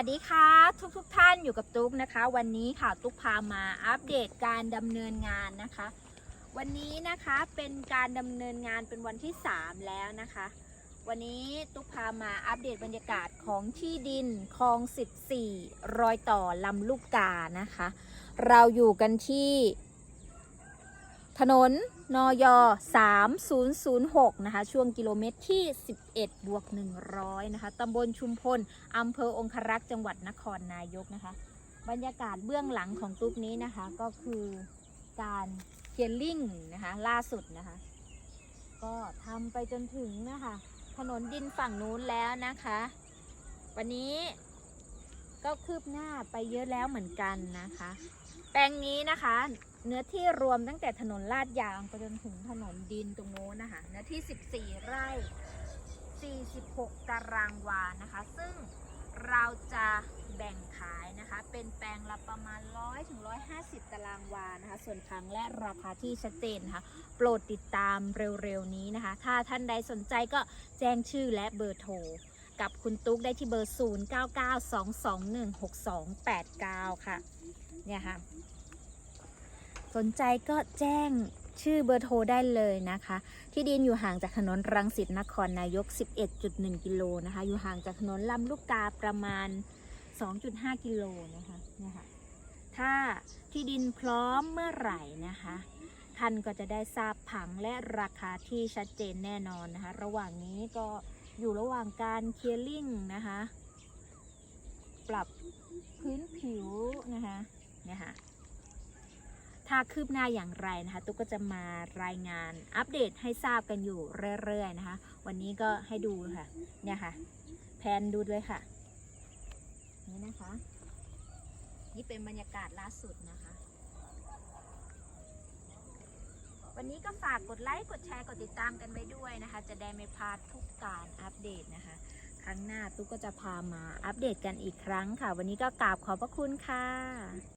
วัสดีค่ะ ทุกทุกท่านอยู่กับตุ๊กนะคะ วันนี้ค่ะตุ๊กพามาอัปเดตการดำเนินงานนะคะ วันนี้นะคะเป็นการดำเนินงานเป็นวันที่ 3 แล้วนะคะ วันนี้ตุ๊กพามาอัปเดตบรรยากาศของที่ดินคลอง 14 รอยต่อลำลูกกานะคะ เราอยู่กันที่ ถนน นย3006 นะคะ ช่วงกิโลเมตรที่ 11 บวก 100 นะคะ ตำบลชุมพล อำเภอองครักษ์จังหวัดนครนายกนะคะ บรรยากาศเบื้องหลังของตุ๊กนี้นะคะ ก็คือการเคลียร์ลิงนะคะ ล่าสุดนะคะ ก็ทำไปจนถึงนะคะ ถนนดินฝั่งนู้นแล้วนะคะ วันนี้ก็คืบหน้าไปเยอะแล้วเหมือนกันนะคะ แปลงนี้นะคะ เนื้อที่รวมตั้งแต่ถนนลาดยางไปจนถึงถนนดินตรงโน้นนะคะเนื้อที่ 14 ไร่ 46 ตารางวานะคะ ซึ่งเราจะแบ่งขายนะคะ เป็นแปลงละประมาณ 100ถึง150 ตารางวานะคะ ส่วนครั้งและราคาที่ชัดเจนนะคะ โปรดติดตามเร็วๆนี้นะคะ ถ้าท่านใดสนใจก็แจ้งชื่อและเบอร์โทรกับคุณตุ๊กได้ที่เบอร์ 0992216289 ค่ะ เนี่ยค่ะ สนใจก็แจ้งชื่อเบอร์โทรได้เลยนะคะ ที่ดินอยู่ห่างจากถนนรังสิตนครนายก 11.1 กิโลนะคะ อยู่ห่างจากถนนลำลูกกาประมาณ 2.5 กิโลนะคะเนี่ยค่ะถ้าที่ดินพร้อมเมื่อไหร่นะคะ ท่านก็จะได้ทราบผังและราคาที่ชัดเจนแน่นอนนะคะ ระหว่างนี้ก็อยู่ระหว่างการเคลียร์ลิงนะคะ ปรับพื้นผิวนะคะเนี่ยค่ะ ถ้าคืบหน้าอย่างไรนะคะตุ๊กก็จะมารายงานอัปเดตให้ทราบกันอยู่เรื่อยๆนะคะ วันนี้ก็ให้ดูค่ะเนี่ยค่ะ แพนดูด้วยค่ะ นี่นะคะ นี่เป็นบรรยากาศล่าสุดนะคะ วันนี้ก็ฝากกดไลค์กดแชร์กดติดตามกันไว้ด้วยนะคะ จะได้ไม่พลาดทุกการอัปเดตนะคะ ครั้งหน้าตุ๊กก็จะพามาอัปเดตกันอีกครั้งค่ะ วันนี้ก็กราบขอบพระคุณค่ะ